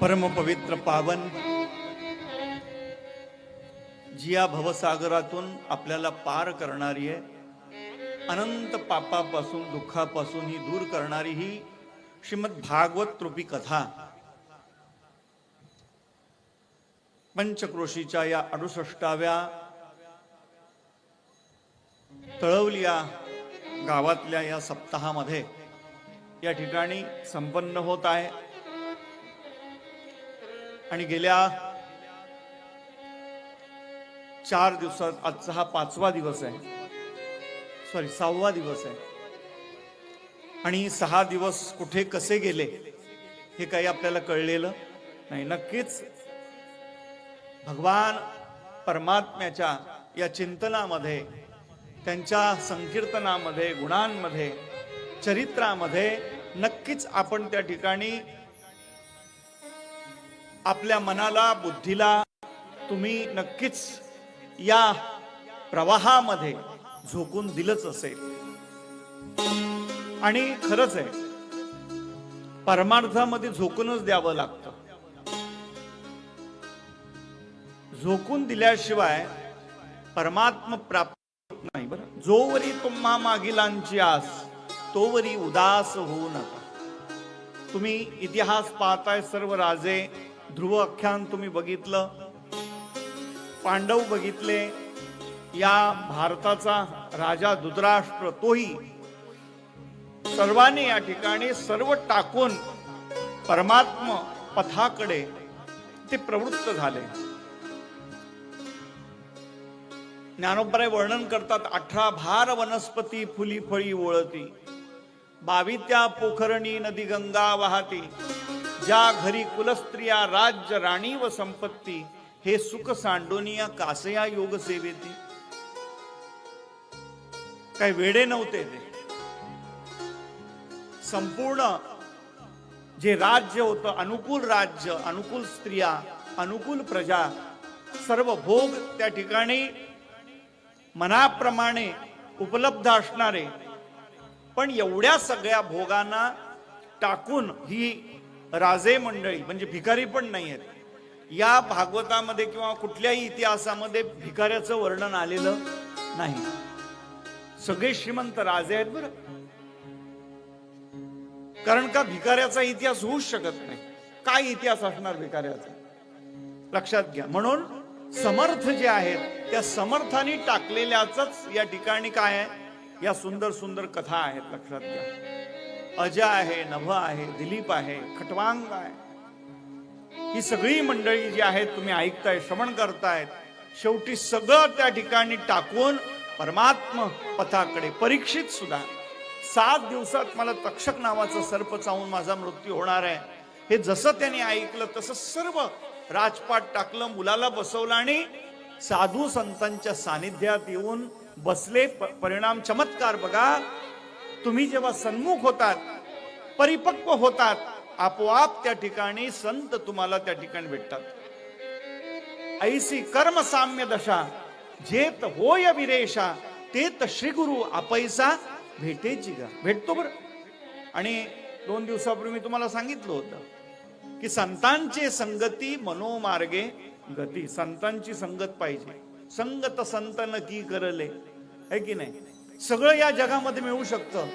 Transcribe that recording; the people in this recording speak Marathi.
परम पवित्र पावन. जी या भवसागरातून आपल्याला पार करणारी आहे. अनंत पापापासून दुःखापासून ही दूर करणारी ही श्रीमद भागवत रूपी कथा पंचक्रोशीच्या या अडुसष्टाव्या तळवलिया गावातल्या या सप्ताहामध्ये या ठिकाणी संपन्न होत आहे. आणि गेल्या चार दिवसात आजचा हा पाचवा दिवस आहे. सॉरी सहावा दिवस आहे. आणि सहा दिवस कुठे कसे गेले हे काही आपल्याला कळलेलं नाही. नक्कीच भगवान परमात्म्याच्या या चिंतनामध्ये त्यांच्या संकीर्तनामध्ये गुणांमध्ये चरित्रामध्ये नक्कीच आपण त्या ठिकाणी आपल्या मनाला बुद्धीला तुम्ही नक्कीच या प्रवाहामध्ये झोकून दिलंच असेल. आणि खरंच आहे परमार्थामध्ये झोकूनच द्यावं लागतं. झोकून दिल्याशिवाय परमात्म प्राप्त होत नाही बरं. जोवरी तुम्हा मागिलांची आस तोवरी उदास होऊ नका. तुम्ही इतिहास पाहताय सर्व राजे ध्रुव आख्यान तुम्ही बघितलं पांडव बघितले या भारताचा राजा दुधराष्ट्र तोही सर्वांनी या ठिकाणी सर्व टाकून परमात्म पथाकडे ते प्रवृत्त झाले. ज्ञानोबराय वर्णन करतात अठरा भार वनस्पती फुली फळी ओळती बावित्या पोखरणी नदी गंगा वाहती. ज्या घरी कुलस्त्रिया राज्य राणी व संपत्ती हे सुख सांडोनिया कासया योग सेवेती. काही वेडे नव्हते ते. संपूर्ण जे राज्य होतं अनुकूल राज्य अनुकूल स्त्रिया अनुकूल प्रजा सर्व भोग त्या ठिकाणी मनाप्रमाणे उपलब्ध असणारे. पण एवढ्या सगळ्या भोगांना टाकून ही राजे मंडळी म्हणजे भिकारी पण नाही आहेत या भागवतामध्ये किंवा कुठल्याही इतिहासामध्ये भिकाऱ्याचं वर्णन आलेलं नाही. सगळे श्रीमंत राजे आहेत बरं. कारण का भिकाऱ्याचा इतिहास होऊच शकत नाही. काय इतिहास असणार भिकाऱ्याचा? लक्षात घ्या. म्हणून समर्थ जे आहेत त्या समर्थाने टाकलेल्याच या ठिकाणी काय आहे? या सुंदर सुंदर कथा आहेत लक्षात घ्या. अजय आहे नभ आहे दिलीप आहे खटवांग आहे. ही सगळी मंडळी जी आहेत तुम्ही ऐकताय श्रवण करतायत शेवटी सगळं त्या ठिकाणी टाकून परमात्म पथाकडे परीक्षित सुद्धा. सात दिवसात मला तक्षक नावाचा सर्प चावून माझा मृत्यू होणार आहे. हे जसं त्याने ऐकलं तसं सर्व राजपाट टाकलं मुलाला बसवलं आणि साधू संतांच्या सानिध्यात येऊन बसले. प- परिणाम चमत्कार बघा. तुम्ही जेव्हा सन्मुख होतात परिपक्व होतात आपोआप त्या ठिकाणी संत तुम्हाला त्या ठिकाणी भेटतात. ऐसी कर्म साम्य दशा जेत होय विरेषा तेत श्री गुरु आपैसा भेटेची का भेटतो बर. आणि दोन दिवसापूर्वी मी तुम्हाला सांगितलं होतं की संतांची संगती मनोमार्गे गती. संतांची संगत पाहिजे. संगत संतन की करले. है की नाही? सगळं या जगामध्ये मिळू शकतं.